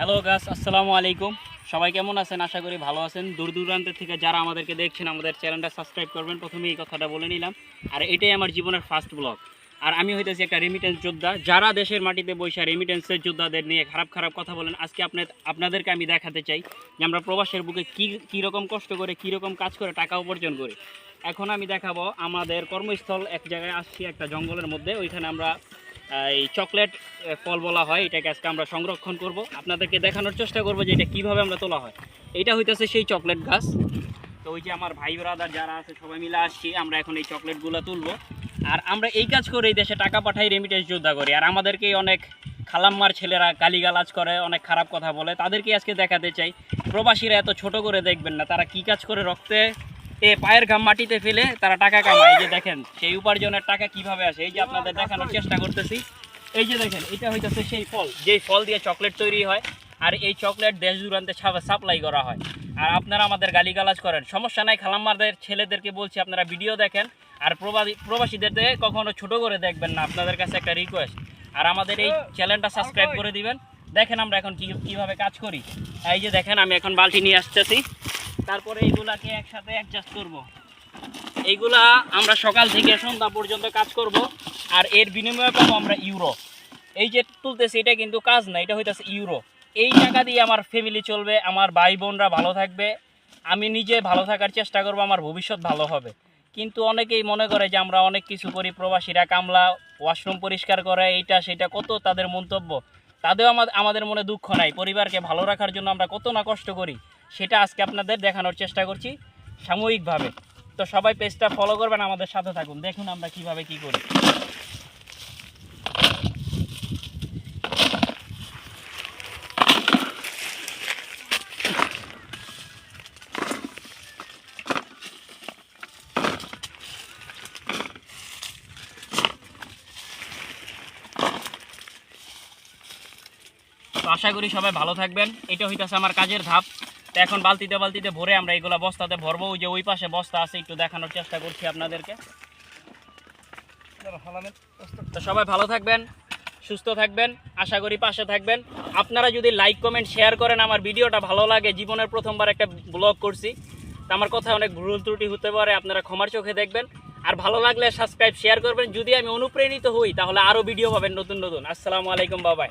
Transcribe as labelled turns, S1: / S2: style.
S1: Hello গাছ আসসালামু আলাইকুম সবাই কেমন আছেন? আশা করি ভালো আছেন। দূর দূরান্ত থেকে যারা আমাদেরকে দেখছেন, আমাদের চ্যানেলটা সাবস্ক্রাইব করবেন। প্রথমে এই কথাটা বলে নিলাম। আর এটাই আমার জীবনের ফার্স্ট ব্লগ আর আমি হইতেছি একটা রেমিটেন্স যোদ্ধা। যারা দেশের মাটিতে বসে রেমিটেন্সের যোদ্ধাদের নিয়ে খারাপ খারাপ কথা বলেন, আজকে আপনার আপনাদেরকে আমি দেখাতে চাই যে আমরা প্রবাসের বুকে কী কীরকম কষ্ট করে কীরকম কাজ করে টাকা উপার্জন করি। এখন আমি দেখাবো আমাদের কর্মস্থল। এক জায়গায় আসছি একটা জঙ্গলের মধ্যে। ওইখানে আমরা এই চকলেট ফল বলা হয়, এটাকে আজকে আমরা সংরক্ষণ করব। আপনাদেরকে দেখানোর চেষ্টা করব যে এটা কীভাবে আমরা তোলা হয়। এটা হইতেছে সেই চকলেট গাছ। তো ওই যে আমার ভাই ব্রাদার যারা আছে, সবাই মিলে আসছি, আমরা এখন এই চকলেটগুলো তুলবো। আর আমরা এই কাজ করে এই দেশে টাকা পাঠাই রেমিটেন্স যোদ্ধা করি। আর আমাদেরকে অনেক খালাম্মার ছেলেরা গালিগালাজ করে, অনেক খারাপ কথা বলে। তাদেরকে আজকে দেখাতে চাই। প্রবাসীরা এত ছোট করে দেখবেন না, তারা কি কাজ করে রক্তে এ পায়ের ঘাম মাটিতে ফেলে তারা টাকা কামায়। যে দেখেন, সেই উপার্জনের টাকা কীভাবে আসে? এই যে আপনাদের দেখানোর চেষ্টা করতেছি। এই যে দেখেন, এটা হইতেছে সেই ফল। যেই ফল দিয়ে চকলেট তৈরি হয়, আর এই চকলেট দেশ দূরান্তে সাপ্লাই করা হয়। আর আপনারা আমাদের গালিগালাজ করেন। সমস্যা নাই, খালাম্মাদের ছেলেদেরকে বলছি, আপনারা ভিডিও দেখেন। আর প্রবাসী প্রবাসীদের কখনো ছোট করে দেখবেন না। আপনাদের কাছে একটা রিকোয়েস্ট আর আমাদের এই চ্যানেলটা সাবস্ক্রাইব করে দিবেন। দেখেন আমরা এখন কি কীভাবে কাজ করি। এই যে দেখেন, আমি এখন বালতি নিয়ে আসতেছি। তারপরে এইগুলাকে একসাথে অ্যাডজাস্ট করব। এইগুলা আমরা সকাল থেকে সন্ধ্যা পর্যন্ত কাজ করব, আর এর বিনিময়ে পাবো আমরা ইউরো এই যে তুলতেছি, এটা কিন্তু কাজ না, এটা হইতেছে ইউরো এই টাকা দিয়ে আমার ফ্যামিলি চলবে, আমার ভাই বোনরা ভালো থাকবে, আমি নিজে ভালো থাকার চেষ্টা করব, আমার ভবিষ্যৎ ভালো হবে। কিন্তু অনেকেই মনে করে যে আমরা অনেক কিছু করি, প্রবাসীরা কামলা ওয়াশরুম পরিষ্কার করে, এইটা সেটা, কত তাদের মন্তব্য। তাদেরও আমাদের মনে দুঃখ নাই, পরিবারকে ভালো রাখার জন্য আমরা কত না কষ্ট করি। সেটা আজকে আপনাদের দেখানোর চেষ্টা করছি সাময়িকভাবে। তো সবাই পেজটা ফলো করবেন, আমাদের সাথে থাকুন। দেখুন আমরা কীভাবে কি করি। আশা করি সবাই ভালো থাকবেন। এটা হইতাছে আমার কাজের ধাপ। তো এখন বালতিতে বালতিতে ভরে আমরা এইগুলা বস্তাতে ভরবো। ওই যে ওই পাশে বস্তা আছে, একটু দেখানোর চেষ্টা করছি আপনাদেরকে। তো সবাই ভালো থাকবেন, সুস্থ থাকবেন, আশা করি পাশে থাকবেন। আপনারা যদি লাইক কমেন্ট শেয়ার করেন, আমার ভিডিওটা ভালো লাগে, জীবনের প্রথমবার একটা ব্লগ করছি। তো আমার কথা অনেক ভুল ত্রুটি হতে পারে, আপনারা ক্ষমার চোখে দেখবেন। আর ভালো লাগলে সাবস্ক্রাইব শেয়ার করবেন। যদি আমি অনুপ্রেরিত হই, তাহলে আরও ভিডিও পাবেন নতুন নতুন। আসসালামু আলাইকুম বাবাই